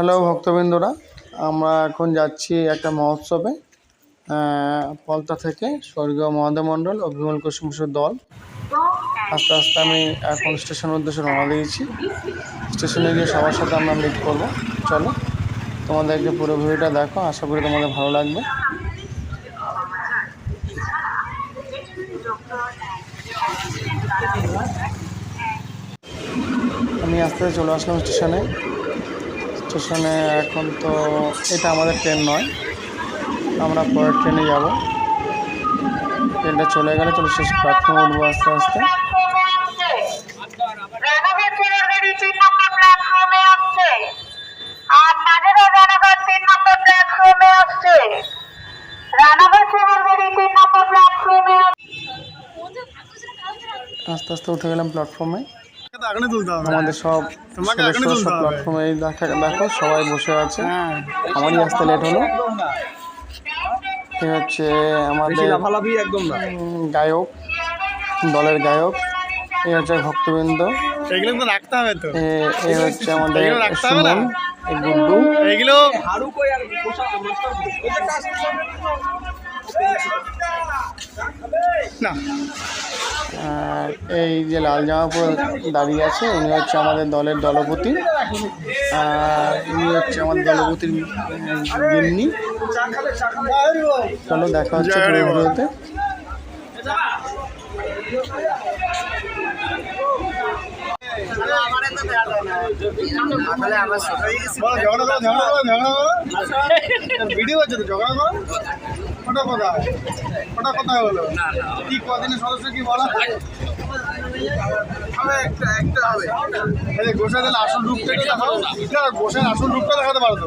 Hello ভক্তবৃন্দরা। আমরা এখন যাচ্ছি একটা মহোৎসবে পলতা থেকে স্বর্গীয় মহাদেব মণ্ডল ও বিমল কুসুমসুর দল। আস্তে আস্তে আমি এখন স্টেশনের উদ্দেশ্যে রওনা দিয়েছি স্টেশনে গিয়ে সবার সাথে আমরা মিট করব। চলো, তোমাদেরকে পুরো ভিডিওটা দেখো, আশা করি তোমাদের ভালো লাগবে। আমি আস্তে আস্তে চলে আসলাম স্টেশনে। স্টেশনে এখন তো এটা আমাদের ট্রেন নয়। আমরা পরের ট্রেনে যাব। ট্রেনটা চলে গেলে চলে শেষ প্ল্যাটফর্মে উঠবো আস্তে আস্তে। আস্তে আস্তে উঠে গেলাম প্ল্যাটফর্মে এখনই তুলতে হবে আমাদের সব তোমাকে এখনই তুলতে হবে। প্ল্যাটফর্মে দেখা দেখো সবাই বসে আছে হ্যাঁ আমারই আসতে লেট হলো হচ্ছে আমাদের লাফালাফি একদম না গায়ক দলের গায়ক এ হচ্ছে ভক্তবৃন্দ এগুলো তো রাখতে হবে তো এ এ হচ্ছে আমাদের এগুলো রাখতে হবে না? গুড্ডু এগুলো না। আর এই যে লাল জামা পরে দাঁড়িয়ে আছে উনি হচ্ছে আমাদের দলের দলপতি। আর উনি হচ্ছে আমাদের দলপতির গিন্নি। চলো দেখা হচ্ছে। ভিডিওতে। ঝগড়া করো ঝগড়া করো ঝগড়া করো। ভিডিও হচ্ছে তো ঝগড়া করো। ওটা কথা ওটা কথা হলো? কি কদিনের সদস্য কি বলা হবে একটা একটা হবে। গোসাই তাহলে আসল রূপটা একটু দেখাও। না। গোসাই আসল রূপটা দেখাতে পারো তো।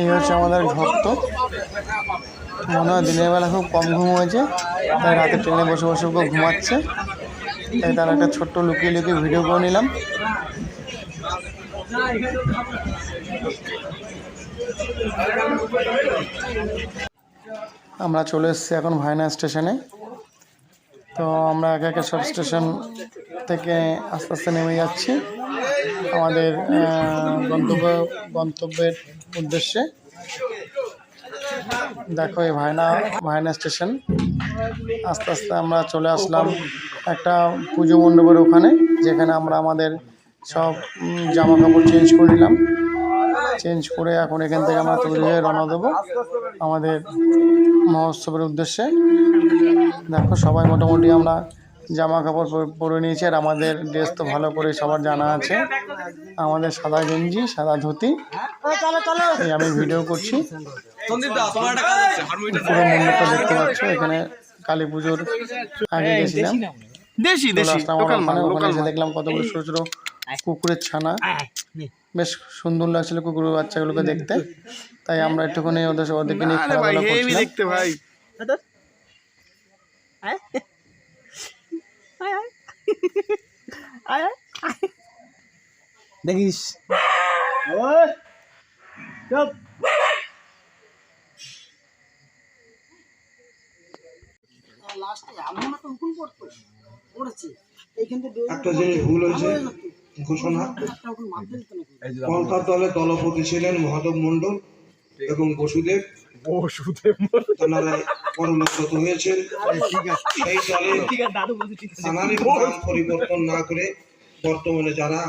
এই হচ্ছে আমাদের ভক্ত। মনে হয় দিনের বেলা খুব কম ঘুম হয়েছে, তাই রাতে ট্রেনে বসে বসে খুব ঘুমাচ্ছে। তাই তার একটা ছোট্ট লুকিয়ে লুকিয়ে ভিডিও করে নিলাম। আমরা চলে এসেছি এখন ভাইনা স্টেশনে। তো আমরা একে একে সব স্টেশন থেকে আস্তে আস্তে নেমে যাচ্ছি। আমাদের গন্তব্য, গন্তব্যের উদ্দেশ্যে। দেখো এই ভাইনা ভাইনা স্টেশন। আস্তে আস্তে আমরা চলে আসলাম একটা পুজো মণ্ডপের ওখানে, যেখানে আমরা আমাদের সব জামা কাপড় চেঞ্জ করে নিলাম। চেঞ্জ করে এখন এখান থেকে আমরা তৈরি হয়ে রওনা দেবো আমাদের মহোৎসবের উদ্দেশ্যে। দেখো সবাই মোটামুটি আমরা জামা কাপড় পরে- নিয়েছি আর আমাদের ড্রেস তো ভালো করে সবার জানা আছে। আমাদের সাদা গেঞ্জি সাদা ধুতি। এই আমি ভিডিও করছি। পুরো মণ্ডপটা দেখতে পাচ্ছ এখানে কালী পুজোর আগে গেছিলাম। দেশি দেখলাম কতগুলো ছোটো ছোটো কুকুরের ছানা। বেশ সুন্দর লাগছিল কুকুরের বাচ্চাগুলোকে দেখতে। তাই আমরা একটুখানি ওদের ওদেরকে নিয়ে ভাই দেখিস। একটা জিনিস ভুল হয়েছে। ঘোষণা। কলকাতা দলের দলপতি ছিলেন মহাদেব মন্ডল এবং বসুদেব। তারা পরলোকগত হয়েছেন। সেই দলে থানারই পরিবর্তন না করে বর্তমানে যারা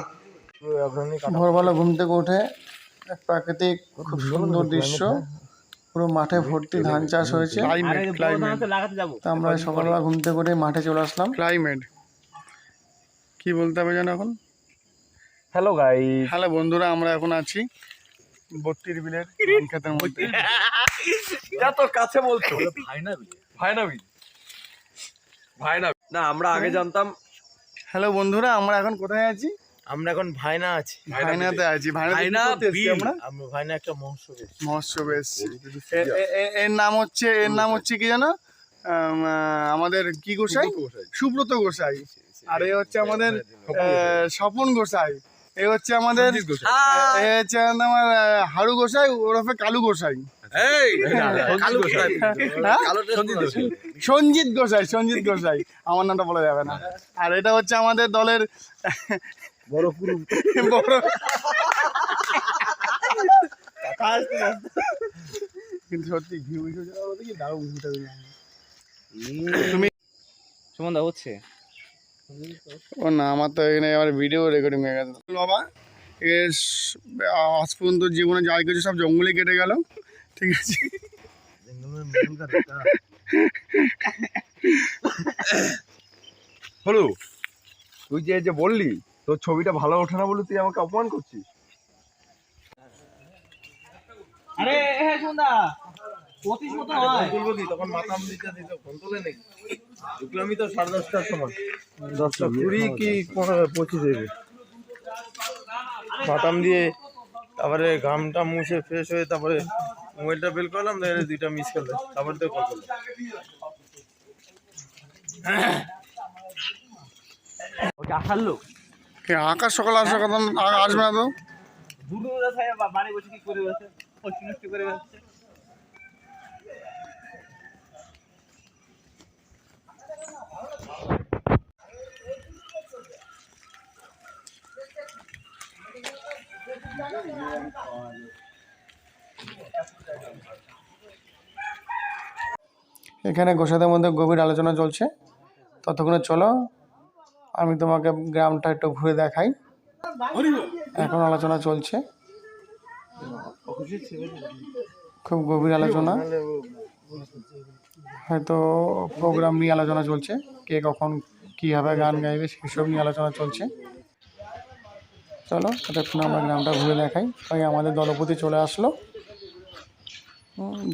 ভোরবেলা ঘুম থেকে উঠে এক প্রাকৃতিক খুব সুন্দর দৃশ্য। পুরো মাঠে ভর্তি ধান চাষ হয়েছে। তা আমরা সকালবেলা ঘুম থেকে উঠে মাঠে চলে আসলাম। ক্লাইমেট কি বলতে হবে যেন এখন? হ্যালো গাই হ্যালো বন্ধুরা আমরা এখন আছি বত্রির বিলের ধান খেতের মধ্যে এত কাছে বলছো ভাইনা বিল। ভাইনা বিল। ভাইনা না আমরা আগে জানতাম হ্যালো বন্ধুরা আমরা এখন কোথায় আছি? আমরা এখন ভাইনা আছি। ভাইনাতে আছি ভাইনা আমরা? আমরা ভাইনা একটা মহোৎসবে মহোৎসবে এর নাম হচ্ছে এর নাম হচ্ছে কি জানো? আমাদের কি গোসাই? সুব্রত গোসাই। আর এ হচ্ছে আমাদের স্বপন গোসাই। এ হচ্ছে আমাদের এ হচ্ছে আমার হারু গোসাই ওরফে কালু গোসাই। কালু হ্যাঁ? সঞ্জিত গোসাই। সঞ্জিত গোসাই আমার নামটা বলা যাবে না। আর এটা হচ্ছে আমাদের দলের বড় বড় কিন্তু সত্যি দারুণ। তুমি সুমন দা হচ্ছে? ও না আমার তো এখানে আবার ভিডিও রেকর্ডিং হয়ে গেছে। বাবা স- আজ পর্যন্ত জীবনে যা কিছু সব জঙ্গলে কেটে গেল ঠিক আছে? হলো তুই যে যে বললি তোর ছবিটা ভালো ওঠে না বলে তুই আমাকে অপমান করছিস? আরে হ্যাঁ দা পঁচিশ মতো হয়। তুলবো কি তখন মাথা দিতে দিতে ফোন তোলে নাকি ঢুকলামই তো সাড়ে দশটার সময়। দশটা কুড়ি কি পঁচিশ দিয়ে তারপরে ঘামটা মুছে ফ্রেশ হয়ে তারপরে মোবাইলটা বের করলাম দেখে দুইটা মিস করলে। তারপরে তো কল করলাম। ওকে আসার লোক। এ আকাশ সকাল আসার কথা আসবে না তো? দুটো বাড়ি বসে কি করে বসে? করে বসছে এখানে গোসাদের মধ্যে গভীর আলোচনা চলছে। ততক্ষণে চলো, আমি তোমাকে গ্রামটা একটু ঘুরে দেখাই। এখন আলোচনা চলছে। খুব গভীর আলোচনা। হয়তো প্রোগ্রাম নিয়ে আলোচনা চলছে, কে কখন কীভাবে গান গাইবে সেসব নিয়ে আলোচনা চলছে। চলো ততক্ষণ আমরা গ্রামটা ঘুরে দেখাই। তাই আমাদের দলপতি চলে আসলো।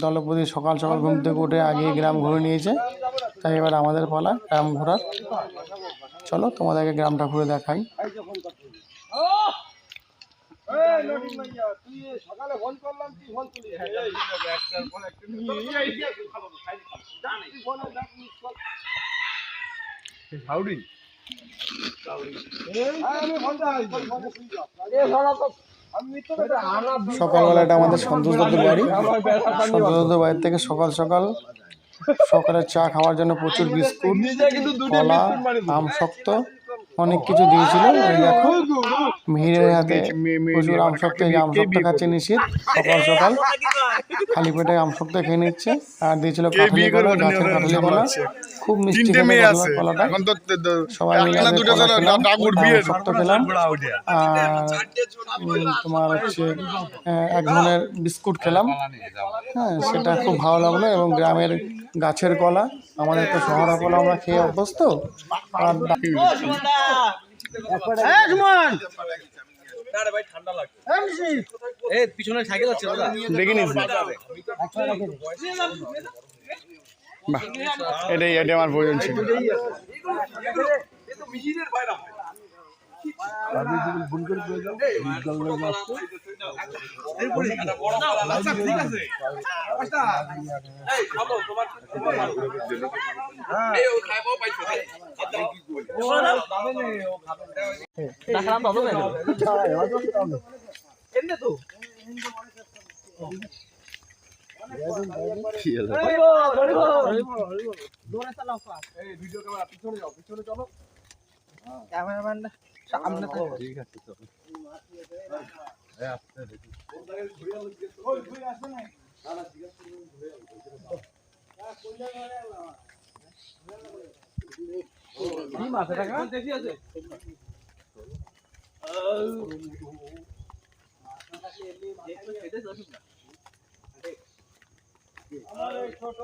দলপতি সকাল সকাল ঘুম থেকে উঠে আগে গ্রাম ঘুরে নিয়েছে। তাই এবার আমাদের পালা, গ্রাম ঘোরার। চলো, তোমাদেরকে গ্রামটা ঘুরে দেখাই। হাউডি? সকালবেলা এটা আমাদের সন্তোষ দত্ত বাড়ি। সন্তোষ দত্ত বাড়ির থেকে সকাল সকাল সকালের চা খাওয়ার জন্য প্রচুর বিস্কুট, কলা আম শক্ত অনেক কিছু দিয়েছিল। ওই দেখো মিহিরের হাতে প্রচুর আম শক্ত এই যে আম শক্ত খাচ্ছে নিশ্চিত সকাল সকাল। খালি পেটে আম শক্ত খেয়ে নিচ্ছে। আর দিয়েছিল কাঁঠালি কলা গাছের কাঁঠালি কলা। খুব মিষ্টি কলাটা। সবাই মিলে খেলাম আর তোমার হচ্ছে এক ধরনের বিস্কুট খেলাম। হ্যাঁ সেটা খুব ভালো লাগল এবং গ্রামের গাছের কলা। আমাদের তো শহর কলা আমরা খেয়ে অভ্যস্ত। আর দা- এ পিছনে সাইকেল আছে দেখে নিস বাহ এটাই এটাই আমার প্রয়োজন ছিল। তাদের যদি বুনকের প্রয়োজন বিদ্যালয়ে আসছে আচ্ছা ঠিক আছে। হ্যাঁ। ভিডিও ক্যামেরা পিছনে যাও পিছনে ক্যামেরাম্যান সামনে তো ঠিক আছে তো কি মাছ এটা দেখি আছে ছোট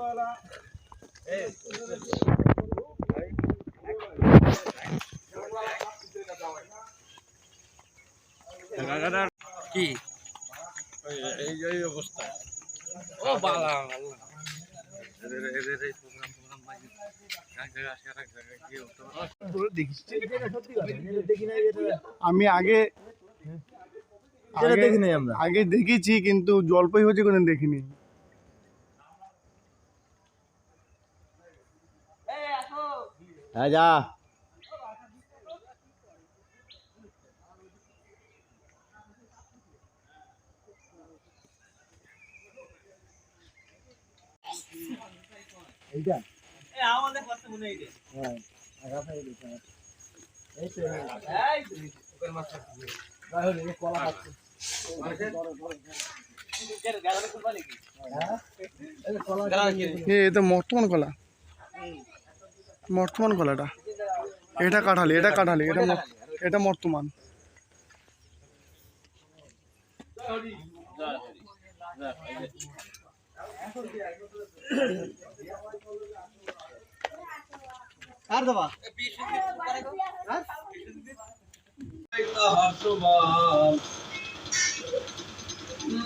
তো কি? এই এই অবস্থা। ও বালা এদের এদের এই প্রোগ্রাম প্রোগ্রাম বাজি এক জায়গায় আসে আর এক জায়গায় গিয়ে হতো আমি আগে আগে দেখিনি আমরা আগে দেখেছি কিন্তু জলপাই হচ্ছে কোনো দেখিনি হ্যাঁ? যা এ এ তো বর্তমান কলা? বর্তমান কলাটা? এটা কাঁঠালি এটা কাঁঠালি এটা এটা বর্তমান। আর দেবা?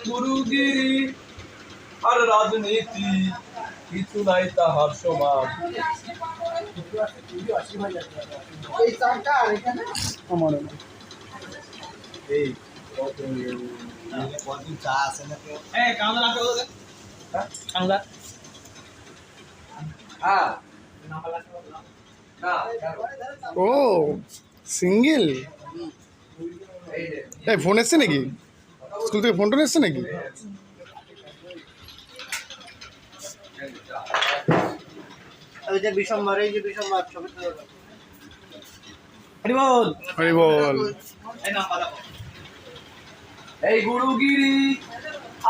গুরুগিরি আর রাজনীতি কিছু নাই তাহার সমান আমার ও সিঙ্গেল? এই ফোন এসছে নাকি? স্কুল থেকে ফোন টোন এসছে নাকি? ওই যে এই গুরুগিরি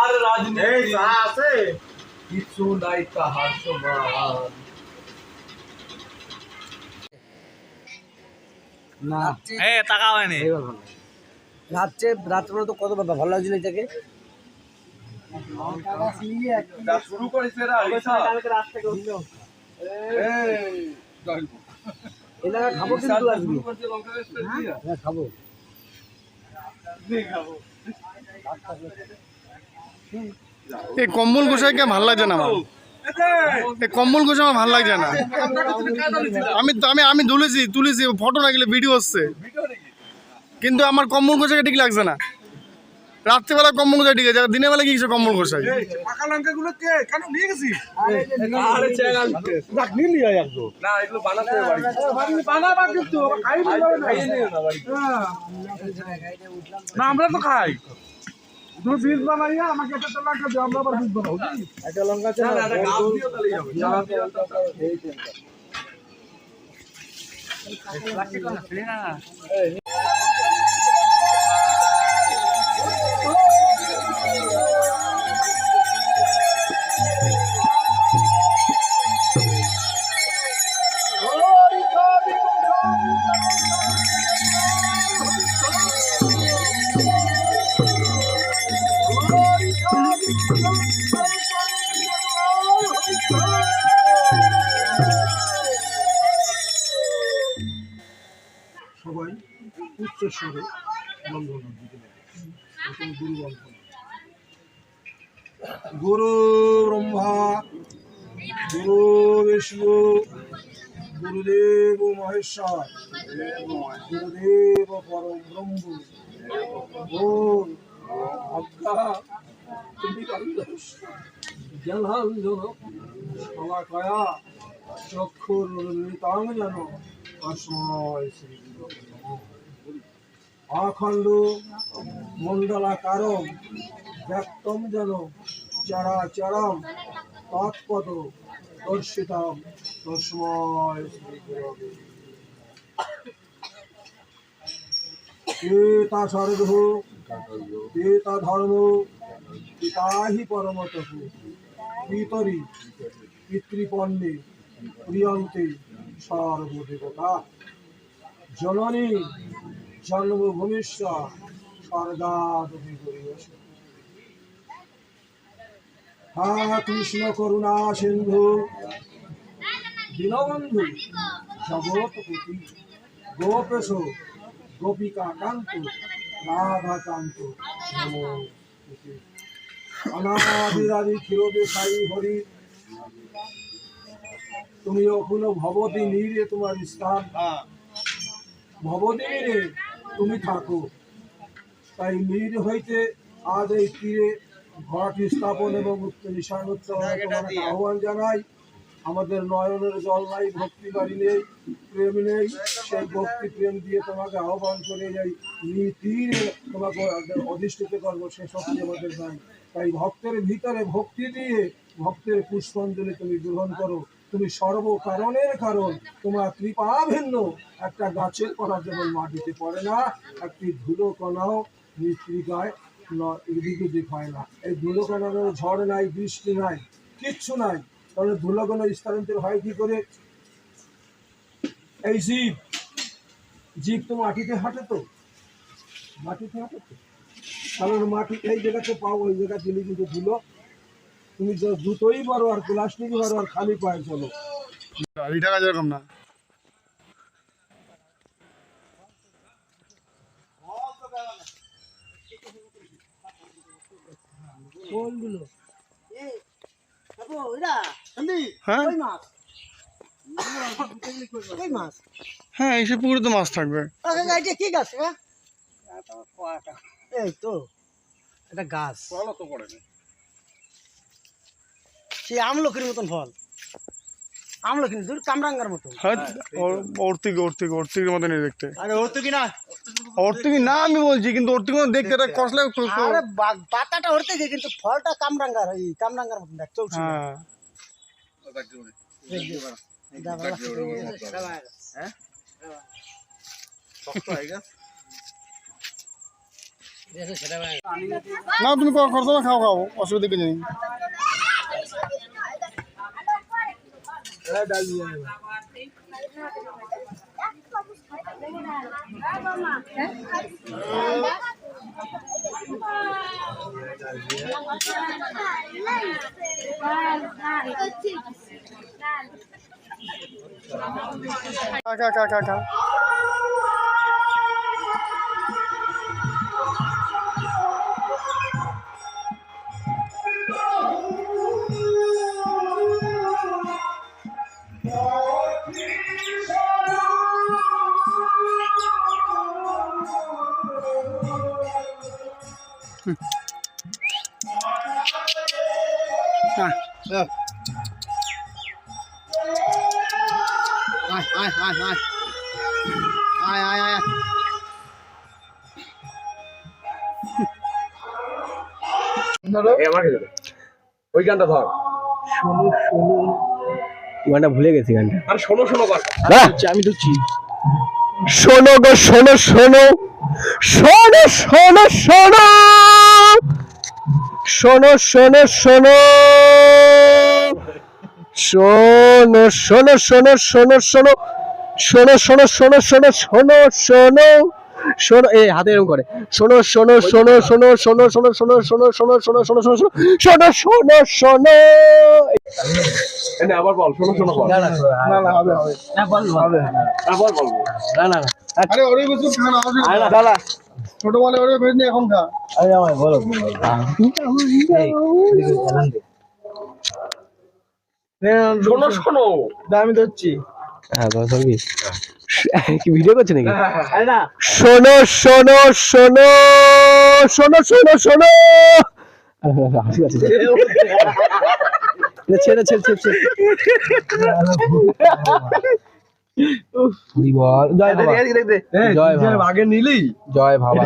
আর রাজনীতি। আছে। কিছু নাই তাহার সমান। না। এ টাকা হয়নি রাত্রে রাত্রে তো কত ভালো লাগছিল এটাকে। শুরু করেছে এলাকা খাব কিন্তু হ্যাঁ খাব। এই কম্বল গোসাইকে ভালো লাগছে না আমার। কম্বল গোসাই আমার ভালো লাগছে না। আমি আমি আমি তুলেছি তুলেছি ফটো না গেলে ভিডিও হচ্ছে। কিন্তু আমার কম্বল গোসাইকে ঠিক লাগছে না। রাত্রিবেলা কম্বল গোসাই ঠিক আছে দিনের বেলা কি কিছু কম্বল গোসাই আরে চ্যানেল নিলি একদম। না এগুলো বানাতে হবে বাড়িতে। বানাবা কিন্তু খাইয়ে না। বাড়িতে। না আমরা তো খাই। তুমি বীজ বানাইয়া আমাকে একটা তো লঙ্কা দিও আমরা আবার বীজ বানাবো একটা লঙ্কা না না এটা গাছ দিও তাহলেই হবে সবাই উচ্চ স্বরে বন্ধনা দিতে গুরু গুরু ব্রহ্মা, গুরু বিষ্ণু, গুরুদেব মহেশ্বর, গুরুদেব পরম ব্রহ্ম অজ্ঞা জলাঞ্জন সমাকয়া চক্ষুর যেন তস্মৈ শ্রী। অখণ্ড মণ্ডলাকারম ব্যক্তম যেন চরাচরম তৎপদ দর্শিতম তস্মৈ শ্রী পিতা ধর্ম পিতরি প্রিয়ন্তে সর্বদেবতা। জননী গরিয়স হা, কৃষ্ণ করুণা সিন্ধু। দীনবন্ধু, জগৎপতি। গোপেশ গোপিকা কান্ত হরি। তুমি ওখানে ভবতী নীরে তোমার স্থান। ভবতী নীরে তুমি থাকো। তাই নীর হইতে আজ এই তীরে ঘট স্থাপন এবং নিশান উচ্চারণে তোমার আহ্বান জানাই। আমাদের নয়নের জল নাই, ভক্তি বাড়ি নেই, প্রেম নেই। সেই ভক্তি প্রেম দিয়ে তোমাকে আহ্বান করে যাই তীরে তোমাকে অধিষ্ঠিত করব সে শক্তি আমাদের নাই। তাই ভক্তের ভিতরে ভক্তি দিয়ে ভক্তের পুষ্পাঞ্জলি তুমি গ্রহণ করো। তুমি সর্ব কারণের কারণ, তোমার কৃপা ভিন্ন। একটা গাছের কণা যেমন মাটিতে পড়ে না, একটি ধুলো কণাও মৃত্তিকায় ন- এদিক হয় না। এই ধুলো কণার ঝড় নাই, বৃষ্টি নাই, কিচ্ছু নাই। তাহলে ধুলো স্থানান্তর হয় কি করে? এই জীব জীব তো মাটিতে হাঁটে তো। মাটিতে হাঁটে তো। কারণ মাটি এই জায়গাতে পাও ওই জায়গা দিলে কিন্তু ধুলো। তুমি যে জুতোই পারো আর প্লাস্টিকই পারো আর খালি পায়ে চলো। গাড়ি টাকা যেরকম না। হ্যাঁ? হ্যাঁ এইসব পুকুরে তো মাছ থাকবে। কি গাছ এই তো এটা গাছ। সেই আমলকির মতন ফল। আমলকি দূর কামরাঙ্গার মতন হ্যাঁ অর্তিক অর্তিক অর্তিকের মতনই দেখতে। আরে ওর তো কিনা অর্তিকি না আমি বলছি কিন্তু অর্তিক দেখতে এটা কষলে আরে পাতাটা কিন্তু ফলটা কামরাঙ্গার এই কামরাঙ্গার দেখ চলছে হ্যাঁ। না তুমি খাও খাও অসুবিধা কিছু নেই। डाल दिया डाल डाल डाल डाल ওই গানটা ধর। গানটা ভুলে গেছি গানটা। আর শোনো শোনো কর আমি ধরছি শোনো গো শোনো শোনো শোনো। শোনো শোনো শোনো। শোনো শোনো শোনো। শোনো শোনো শোনো শোনো শোনো। শোনো শোনো শোনো শোনো শোনো। শোনো এই হাতে এরকম করে শোনো শোনো শোনো শোনো শোনো শোনো শোনো শোনো শোনো শোনো শোনো শোনো শোনো শোনো শোনো শোনো আবার বল শোনো শোনো বল না না হবে হবে আবার বল আরে ওরে বসে খানা হবে ছোট বলে ওরে ভেজ এখন খা শোনো শোনো আমি ধরছি হ্যাঁ ভিডিও করছে নাকি? শোনো শোনো শোনো শোনো শোনো শোনো। হাসি আছে ছেড়ে ছেড়ে ছেড়ে। ছেড়ে হরি বল জয় বাবা। জয় বাবা।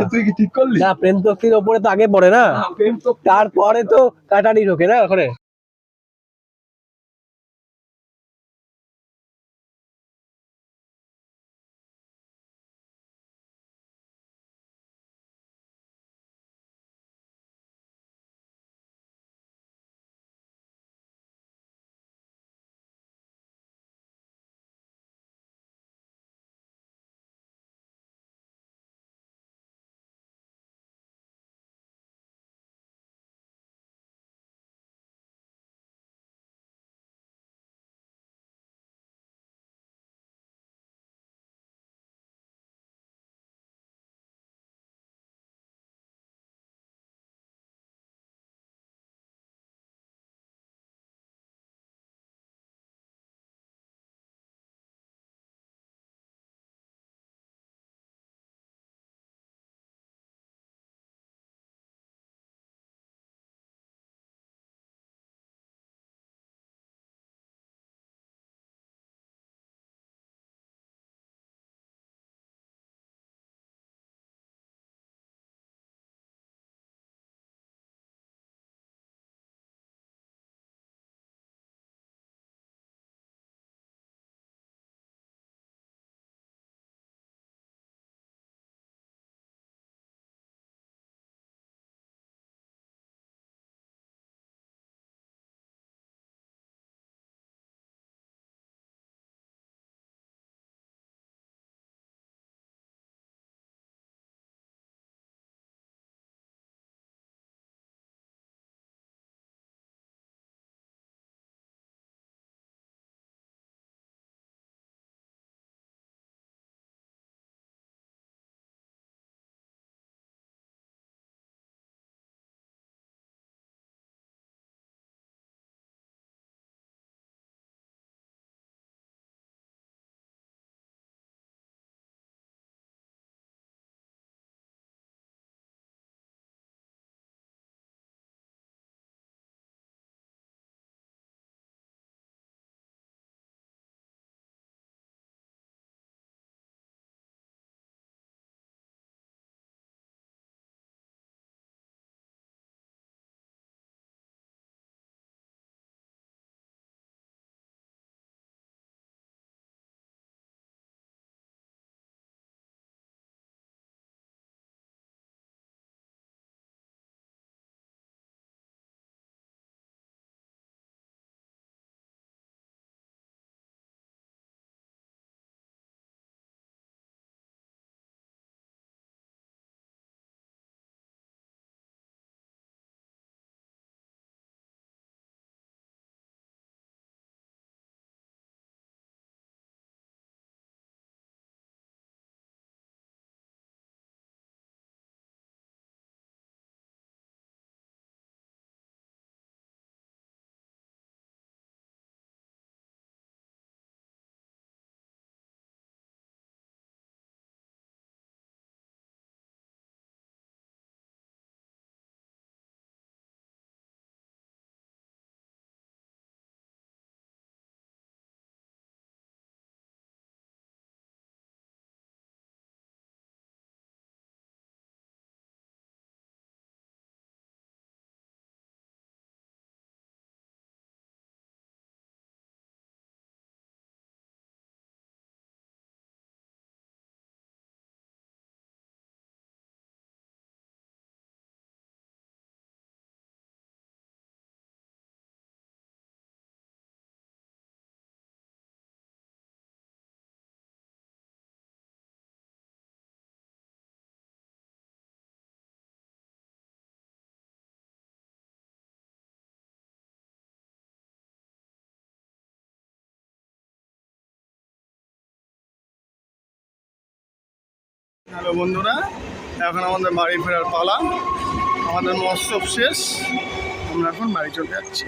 হ্যালো বন্ধুরা, এখন আমাদের বাড়ি ফেরার পালা। আমাদের মৎসব শেষ। আমরা এখন বাড়ি চলে যাচ্ছি।